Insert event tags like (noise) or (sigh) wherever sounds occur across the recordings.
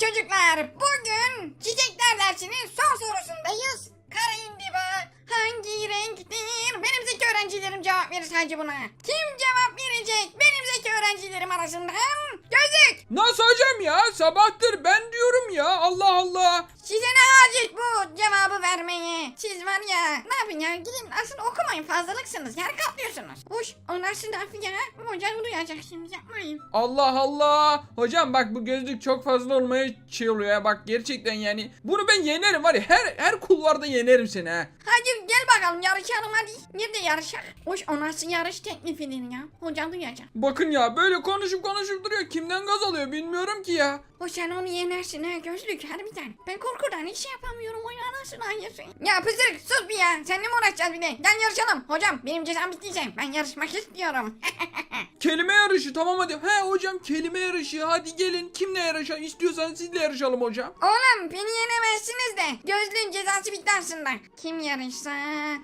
Çocuklar bugün çiçekler dersinin son sorusundayız. Kara indiba hangi renktir? Benim zeki öğrencilerim cevap verir sadece buna. Kim cevap verecek? Benim zeki öğrencilerim arasından. Gözlük Nasıl hocam ya? Sabahtır ben diyorum ya. Allah Allah. Size ne hacet bu cevabı vermeye? Siz var ya ne yapın ya gidin aslında okumayın fazlalıksınız yer kaplıyorsunuz. Hoş o nasıl laf ya? Hocam duyacak şimdi yapmayın. Allah Allah. Hocam bak bu gözlük çok fazla olmaya şey oluyor ya. Bak gerçekten yani. Bunu ben yenerim var ya. Her her kulvarda yenerim seni ha. Hadi gel bakalım yarışalım hadi. Nerede yarışak? Hoş o nasıl yarış teklifidir ya? Hocam duyacak. Bakın ya böyle konuşup konuşup duruyor. Kimden gaz alıyor bilmiyorum ki ya. O sen onu yenersin ha gözlük harbiden. Ben korkudan hiç şey yapamıyorum o ya nasıl ayırsın? Ya pızırık sus bir ya. Seninle mi uğraşacağız bir de? Gel yarışalım. Hocam benim cezam bittiyse ben yarışmak istiyorum. (laughs) Kelime yarışı tamam hadi. He hocam kelime yarışı. Hadi gelin. Kimle yarışalım? İstiyorsanız sizle yarışalım hocam. Oğlum beni yenemezsiniz de. Gözlüğün cezası bitti aslında. Kim yarışsa?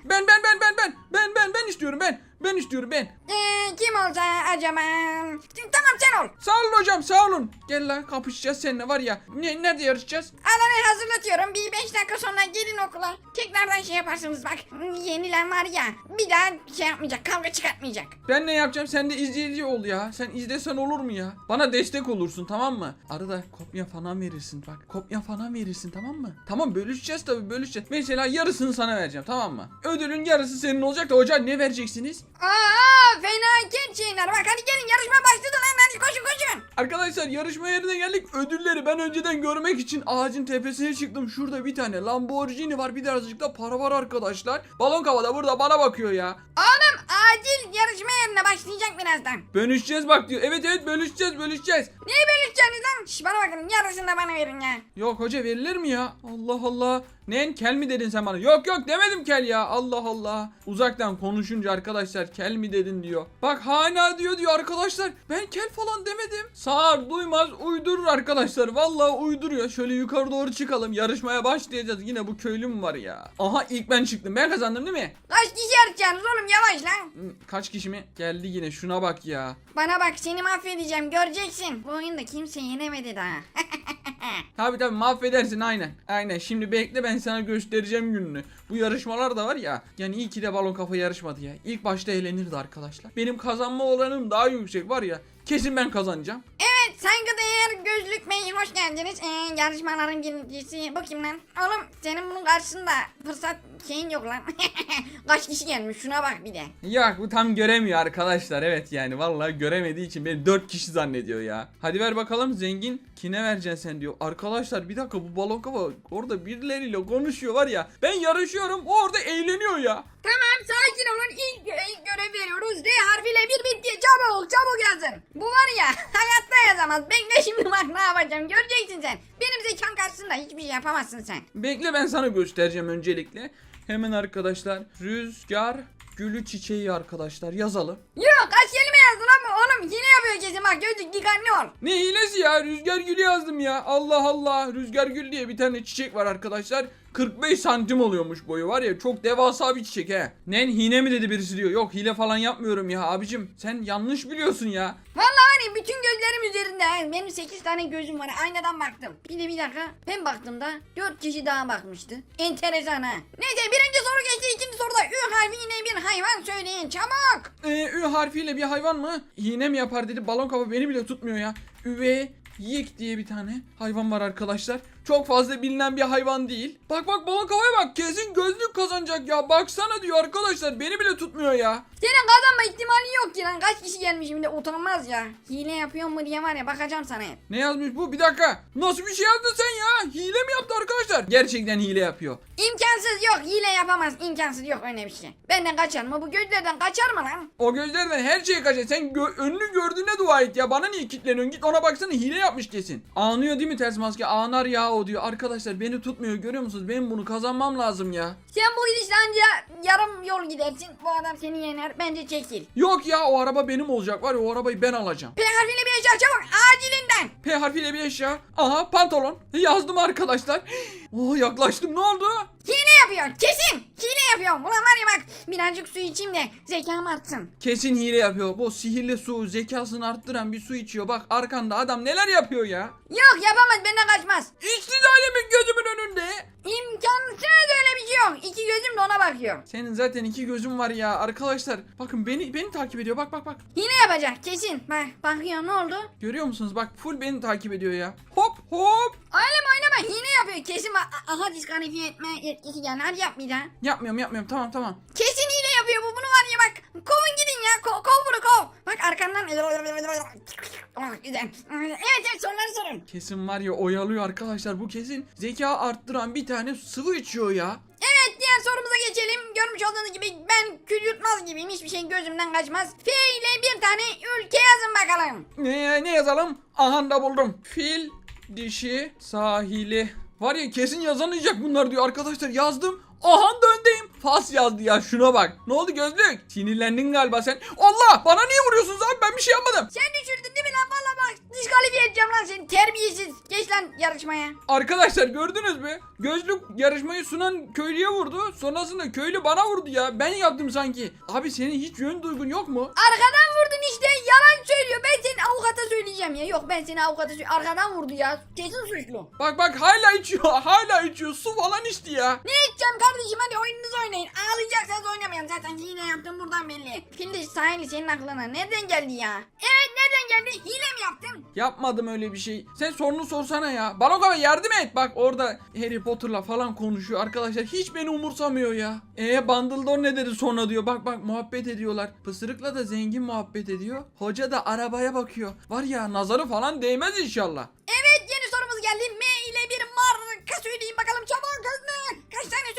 Ben ben ben ben ben. Ben ben ben istiyorum ben. Ben istiyorum ben. Ee, kim olsa acaba? Tamam sen ol. Sağ olun hocam sağ olun. Gel lan kapışacağız seninle var ya. Ne, nerede yarışacağız? Alanı hazırlatıyorum. Bir beş dakika sonra gelin okula. Tekrardan şey yaparsınız bak. Yenilen var ya. Bir daha şey yapmayacak. Kavga çıkartmayacak. Ben ne yapacağım? Sen de izleyici ol ya. Sen izlesen olur mu ya? Bana destek olursun tamam mı? Arada kopya falan verirsin bak. Kopya falan verirsin tamam mı? Tamam bölüşeceğiz tabii bölüşeceğiz. Mesela yarısını sana vereceğim tamam mı? Ödülün yarısı senin olacak da hocam ne vereceksiniz? Aa felaket şeyler. Bak hadi gelin yarışma başladı lan. Hadi koşun koşun. Arkadaşlar yarışma yerine geldik. Ödülleri ben önceden görmek için ağacın tepesine çıktım. Şurada bir tane Lamborghini var. Bir de azıcık da para var arkadaşlar. Balon kavada burada bana bakıyor ya. Oğlum acil yarışma yerine başlayacak birazdan. Bölüşeceğiz bak diyor. Evet evet bölüşeceğiz bölüşeceğiz. Neyi bölüşeceksiniz lan? Şş, bana bakın yarısını da bana verin ya. Yok hoca verilir mi ya? Allah Allah. Nen kel mi dedin sen bana? Yok yok demedim kel ya. Allah Allah. Uzaktan konuşunca arkadaşlar kel mi dedin diyor. Bak hala diyor diyor arkadaşlar. Ben kel falan demedim. Sağır duymaz uydurur arkadaşlar. Vallahi uyduruyor. Şöyle yukarı doğru çıkalım. Yarışmaya başlayacağız. Yine bu köylü mü var ya? Aha ilk ben çıktım. Ben kazandım değil mi? Kaç kişi yarışacaksınız oğlum yavaş lan. Hmm, Kaç kişi mi? Geldi yine şuna bak ya. Bana bak seni mahvedeceğim göreceksin. Bu oyunda kimse yenemedi daha. (laughs) Tabi tabi mahvedersin aynen. Aynen şimdi bekle ben sana göstereceğim gününü. Bu yarışmalar da var ya. Yani iyi ki de balon kafa yarışmadı ya. İlk başta eğlenirdi arkadaşlar. Benim kazanma oranım daha yüksek var ya. Kesin ben kazanacağım. evet saygıdeğer gözlük bey hoş geldiniz. Ee, yarışmaların birincisi bu lan? Oğlum senin bunun karşısında fırsat şeyin yok lan. (laughs) Kaç kişi gelmiş şuna bak bir de. Ya bu tam göremiyor arkadaşlar. Evet yani vallahi göremediği için beni 4 kişi zannediyor ya. Hadi ver bakalım zengin. Kime vereceksin sen diyor. Arkadaşlar bir dakika bu balon kafa orada birileriyle konuşuyor var ya. Ben yarışıyorum o orada eğleniyor ya. Tamam sakin olun ilk, ilk görev veriyoruz. R harfiyle bir bitti çabuk çabuk yazın. Bu var ya (laughs) hayatta yazamaz. Bekle şimdi bak ne yapacağım göreceksin sen. Benim zekam karşısında hiçbir şey yapamazsın sen. Bekle ben sana göstereceğim öncelikle. Hemen arkadaşlar rüzgar gülü çiçeği arkadaşlar yazalım. Yok kaç kelime yazdın ama oğlum yine yapıyor kesin bak gözlük dikkatli ol. Ne hilesi ya rüzgar gülü yazdım ya. Allah Allah rüzgar gül diye bir tane çiçek var arkadaşlar. 45 santim oluyormuş boyu var ya çok devasa bir çiçek he. Nen hile mi dedi birisi diyor. Yok hile falan yapmıyorum ya abicim. Sen yanlış biliyorsun ya. Vallahi hani bütün gözlerim üzerinde. Benim 8 tane gözüm var. Aynadan baktım. Bir de bir dakika. Ben baktığımda 4 kişi daha bakmıştı. Enteresan ha. Neyse birinci soru geçti. ikinci soruda Ü harfi yine bir hayvan söyleyin. Çabuk. Ee, ü harfiyle bir hayvan mı? Hile mi yapar dedi. Balon kafa beni bile tutmuyor ya. Üve yik diye bir tane hayvan var arkadaşlar. Çok fazla bilinen bir hayvan değil. Bak bak balon kafaya bak. Kesin gözlük kazanacak ya. Baksana diyor arkadaşlar. Beni bile tutmuyor ya. Senin kazanma ihtimali yok ki lan. Kaç kişi gelmiş şimdi utanmaz ya. Hile yapıyor mu diye var ya bakacağım sana hep. Ne yazmış bu? Bir dakika. Nasıl bir şey yazdın sen ya? Hile mi yaptı arkadaşlar? Gerçekten hile yapıyor. İmkansız yok. Hile yapamaz. İmkansız yok öyle bir şey. Benden kaçar mı? Bu gözlerden kaçar mı lan? O gözlerden her şey kaçar. Sen gö- önünü gördüğüne dua et ya. Bana niye kilitleniyorsun? Git ona baksana hile yapmış kesin. Anlıyor değil mi ters maske? Anar ya o diyor. Arkadaşlar beni tutmuyor görüyor musunuz? Benim bunu kazanmam lazım ya. Sen bu gidişle anca yarım yol gidersin. Bu adam seni yener. Bence çekil. Yok ya o araba benim olacak var ya o arabayı ben alacağım. P harfiyle bir çabuk. Acilinden. P harfiyle bir eşya. Aha pantolon. Yazdım arkadaşlar. Oh yaklaştım ne oldu? Hile yapıyor kesin. Hile yapıyor. Ulan var ya bak birazcık su içeyim de zekam artsın. Kesin hile yapıyor. Bu sihirli su zekasını arttıran bir su içiyor. Bak arkanda adam neler yapıyor ya. Yok yapamaz benden kaçmaz. İçti zalimin gözümün önünde. Gözüm de ona bakıyor. Senin zaten iki gözün var ya arkadaşlar. Bakın beni beni takip ediyor. Bak bak bak. Hile yapacak kesin. Bak bakıyor ne oldu? Görüyor musunuz? Bak full beni takip ediyor ya. Hop hop. Oynama oynama hile yapıyor kesin bak. Aha diskalifiye etme yetkisi geldi. Hadi yapmayacaksın. Yapmıyorum yapmıyorum. Tamam tamam. Kesin hile yapıyor bu. Bunu var ya bak. Kovun gidin ya. Ko- kov bunu kov. Bak arkandan. Oh, güzel. Evet evet soruları sorun. Kesin var ya oyalıyor arkadaşlar. Bu kesin zeka arttıran bir tane sıvı içiyor ya. Evet diğer sorumuza geçelim. Görmüş olduğunuz gibi ben kül yutmaz gibiyim. Hiçbir şey gözümden kaçmaz. F ile bir tane ülke yazın bakalım. Ne, ne yazalım? Aha da buldum. Fil, dişi, sahili. Var ya kesin yazamayacak bunlar diyor arkadaşlar. Yazdım. Aha da öndeyim. Fas yazdı ya şuna bak. Ne oldu gözlük? Sinirlendin galiba sen. Allah bana niye vuruyorsunuz abi ben bir şey yapmadım. Sen düşürdün değil mi lan valla bak. Diskalifiye edeceğim lan seni. Terbiyesiz. Geç lan yarışmaya. Arkadaşlar gördünüz mü? Gözlük yarışmayı sunan köylüye vurdu. Sonrasında köylü bana vurdu ya. Ben yaptım sanki. Abi senin hiç yön duygun yok mu? Arkadan vurdun işte. Yalan söylüyor. Ben seni avukata söyleyeceğim ya. Yok ben seni avukata söyleyeceğim. Arkadan vurdu ya. Kesin suçlu. Bak bak hala içiyor. (laughs) Hala içiyor. Su falan içti ya. Ne edeceğim kardeşim hadi oyununuzu oynayın. Ağlayacaksanız oynamayın zaten hile yaptım buradan belli. Şimdi sahili senin aklına nereden geldi ya? Evet nereden geldi? Hile mi yaptın? Yapmadım öyle bir şey. Sen sorunu sorsana ya. Balokova yardım et. Bak orada Harry Potter'la falan konuşuyor arkadaşlar. Hiç beni umursamıyor ya. E Dumbledore ne dedi sonra diyor. Bak bak muhabbet ediyorlar. Pısırıkla da zengin muhabbet ediyor. Hoca da arabaya bakıyor. Var ya nazarı falan değmez inşallah. Evet yeni sorumuz geldi. M ile bir marka söyleyin bakalım çabuk hızlı. Kaç tane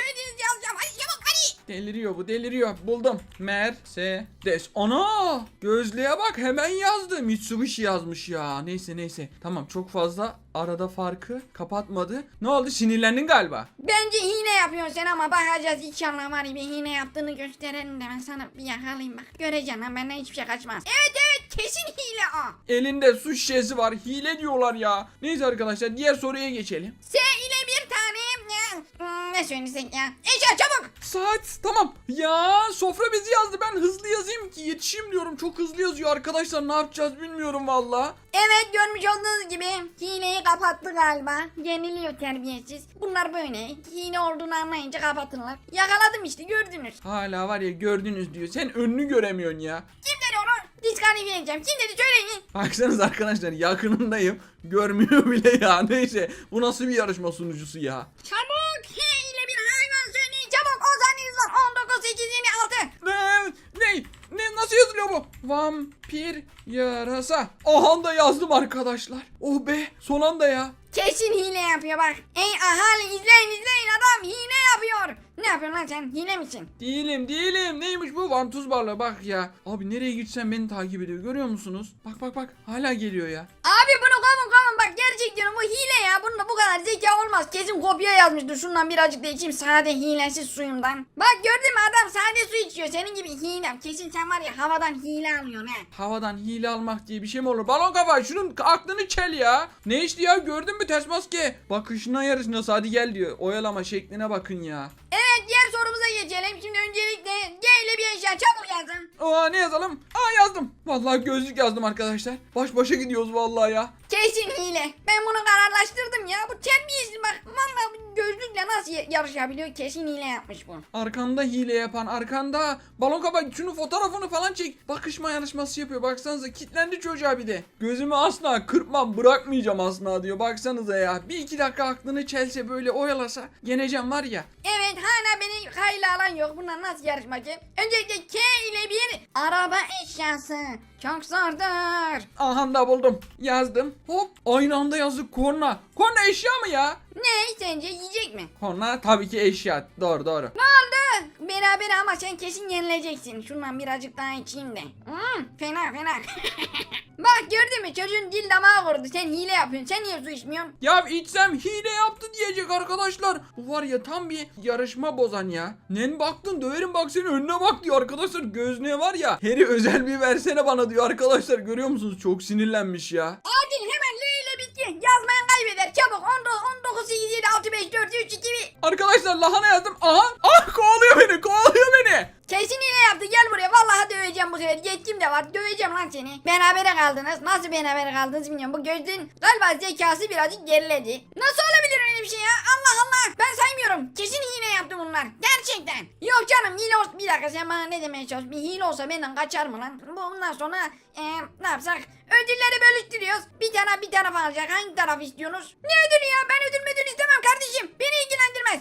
Deliriyor bu deliriyor. Buldum. Mercedes. Ana! Gözlüğe bak hemen yazdı. Mitsubishi yazmış ya. Neyse neyse. Tamam çok fazla arada farkı kapatmadı. Ne oldu sinirlendin galiba. Bence hile yapıyorsun sen ama bakacağız inşallah var bir hile yaptığını gösterelim de ben sana bir yakalayayım bak. Göreceksin ha benden hiçbir şey kaçmaz. Evet evet kesin hile o. Elinde su şişesi var. Hile diyorlar ya. Neyse arkadaşlar diğer soruya geçelim. S ile bir tane ne, hmm, ne söylesek ya. Eşya çabuk. Saat tamam. Ya sofra bezi yazdı. Ben hızlı yazayım ki yetişeyim diyorum. Çok hızlı yazıyor arkadaşlar. Ne yapacağız bilmiyorum valla. Evet görmüş olduğunuz gibi hileyi kapattı galiba. Yeniliyor terbiyesiz. Bunlar böyle hile olduğunu anlayınca kapatırlar. Yakaladım işte gördünüz. Hala var ya gördünüz diyor. Sen önünü göremiyorsun ya. Kim dedi onu? Diskalifiye edeceğim. Kim dedi söyleyin. Baksanız arkadaşlar yakınındayım. Görmüyor bile ya. Neyse bu nasıl bir yarışma sunucusu ya. Çabuk Nasıl yazılıyor bu? Vampir yarasa. Aha da yazdım arkadaşlar. Oh be son anda ya. Kesin hile yapıyor bak. Ey ahali izleyin izleyin adam hile yapıyor. Ne yapıyorsun lan sen hile misin? Değilim değilim. Neymiş bu vantuz barla bak ya. Abi nereye gitsem beni takip ediyor. Görüyor musunuz? Bak bak bak. Hala geliyor ya. Kovun kovun bak gerçek diyorum bu hile ya. Bunda bu kadar zeka olmaz. Kesin kopya yazmıştır. Şundan birazcık da içeyim sade hilesiz suyumdan. Bak gördün mü adam sade su içiyor. Senin gibi hile. Kesin sen var ya havadan hile alıyorsun he. Havadan hile almak diye bir şey mi olur? Balon kafa şunun aklını çel ya. Ne işte ya gördün mü ters maske? Bakışına yarışına hadi gel diyor. Oyalama şekline bakın ya. Evet diğer sorumuza geçelim. Şimdi öncelikle İle bir eşya çabuk yazın. Aa ne yazalım? Aa yazdım. Vallahi gözlük yazdım arkadaşlar. Baş başa gidiyoruz vallahi ya. Kesin hile. Ben bunu kararlaştırdım ya. Bu terbiyesiz bak. Valla bu gözlükle nasıl ya- yarışabiliyor? Kesin hile yapmış bu. Arkanda hile yapan arkanda. Balon kafa şunu fotoğrafını falan çek. Bakışma yarışması yapıyor. Baksanıza kitlendi çocuğa bir de. Gözümü asla kırpmam bırakmayacağım asla diyor. Baksanıza ya. Bir iki dakika aklını çelse böyle oyalasa. Yeneceğim var ya. Evet hala beni kayla alan yok. Bunlar nasıl yarışmacı? Öncelikle K ile bir araba eşyası. Çok zordur. Aha da buldum. Yazdım. Hop. Aynı anda yazdık korna. Korna eşya mı ya? Ne sence yiyecek mi? Korna tabii ki eşya. Doğru doğru. Ne oldu? Beraber ama sen kesin yenileceksin. Şundan birazcık daha içeyim de. Hmm, fena fena. (laughs) Bak gördün mü çocuğun dil damağı kurudu. Sen hile yapıyorsun. Sen niye su içmiyorsun? Ya içsem hile yaptı diyecek arkadaşlar. Bu var ya tam bir yarışma bozan ya. Nen baktın döverim bak senin önüne bak diyor arkadaşlar. Gözlüğe var ya. Harry özel bir versene bana diyor arkadaşlar. Görüyor musunuz? Çok sinirlenmiş ya. Adil hemen L ile bitti. Yazmayan kaybeder. Çabuk 19, 19 8, 7, 6, 5, 4, 3, 2, 1. Arkadaşlar arkadaşlar lahana yazdım. Aha. Ah kovalıyor beni kovalıyor beni. Kesin yine yaptı. Gel buraya. Vallahi döveceğim bu sefer. Yetkim de var. Döveceğim lan seni. Berabere kaldınız. Nasıl berabere kaldınız bilmiyorum. Bu gözün galiba zekası birazcık geriledi. Nasıl olabilir öyle bir şey ya? Allah Allah. Ben saymıyorum. Kesin hile yaptı bunlar. Gerçekten. Yok canım hile olsa bir dakika sen bana ne demeye çalışıyorsun? Bir hile olsa benden kaçar mı lan? Bundan sonra eee, ne yapsak? Ödülleri bölüştürüyoruz. Bir tane bir taraf alacak. Hangi taraf istiyorsunuz? Ne ödülü ya? Ben ödül müdül istemem kardeşim. Beni ilgilendirmez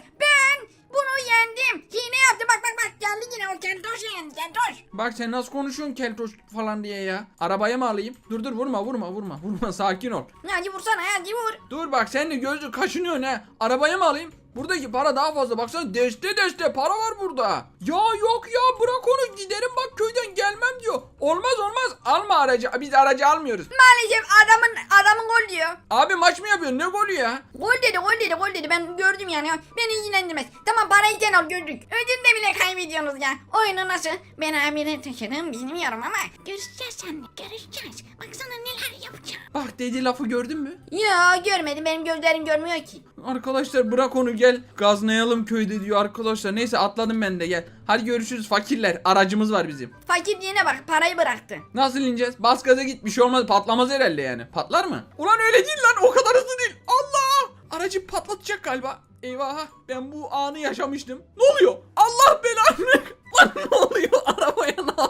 bunu yendim. Hile yaptı bak bak bak geldi yine o keltoş yendi keltoş. Bak sen nasıl konuşuyorsun keltoş falan diye ya. Arabaya mı alayım? Dur dur vurma vurma vurma vurma sakin ol. Hadi vursana hadi vur. Dur bak sen de gözü kaşınıyorsun ha. Arabaya mı alayım? Buradaki para daha fazla. Baksana deste deste para var burada. Ya yok ya bırak onu giderim bak köyden gelmem diyor. Olmaz olmaz alma aracı. Biz aracı almıyoruz. Maalesef adamın adamın gol diyor. Abi maç mı yapıyorsun ne golü ya? Gol dedi gol dedi gol dedi ben gördüm yani beni ilgilendirmez. Tamam parayı sen al gördük. Ödül de bile kaybediyorsunuz ya. Oyunu nasıl? Ben amire taşıdım bilmiyorum ama. Görüşeceğiz seninle görüşeceğiz. Baksana neler yapacağım. Bak dediği lafı gördün mü? Ya görmedim benim gözlerim görmüyor ki. Arkadaşlar bırak onu gel. Gazlayalım köyde diyor arkadaşlar. Neyse atladım ben de gel. Hadi görüşürüz fakirler. Aracımız var bizim. Fakir diyene bak parayı bıraktı. Nasıl ineceğiz? Bas gaza git bir şey olmaz patlamaz herhalde yani. Patlar mı? Ulan öyle değil lan o kadar hızlı değil. Allah! Aracı patlatacak galiba. Eyvah ben bu anı yaşamıştım. Ne oluyor? Allah belanı. (laughs) Lan ne oluyor? Arabaya ne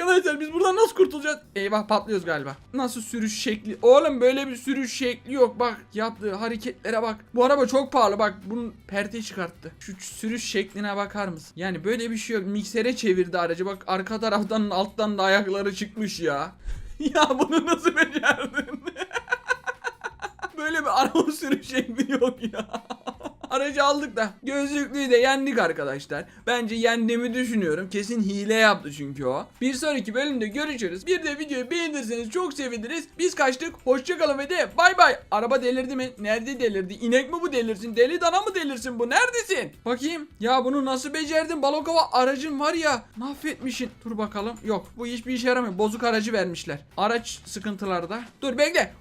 Arkadaşlar biz buradan nasıl kurtulacağız? Eyvah patlıyoruz galiba. Nasıl sürüş şekli? Oğlum böyle bir sürüş şekli yok. Bak yaptığı hareketlere bak. Bu araba çok pahalı bak. Bunun perde çıkarttı. Şu sürüş şekline bakar mısın? Yani böyle bir şey yok. Miksere çevirdi aracı. Bak arka taraftan alttan da ayakları çıkmış ya. (laughs) ya bunu nasıl becerdin? (laughs) böyle bir araba sürüş şekli yok ya. Aracı aldık da gözlüklüyü de yendik arkadaşlar. Bence yendiğimi düşünüyorum. Kesin hile yaptı çünkü o. Bir sonraki bölümde görüşürüz. Bir de videoyu beğenirseniz çok seviniriz. Biz kaçtık. Hoşçakalın ve de bay bay. Araba delirdi mi? Nerede delirdi? İnek mi bu delirsin? Deli dana mı delirsin bu? Neredesin? Bakayım. Ya bunu nasıl becerdin? Balokova aracın var ya. Mahvetmişsin. Dur bakalım. Yok bu hiçbir işe yaramıyor. Bozuk aracı vermişler. Araç sıkıntılarda. Dur bekle.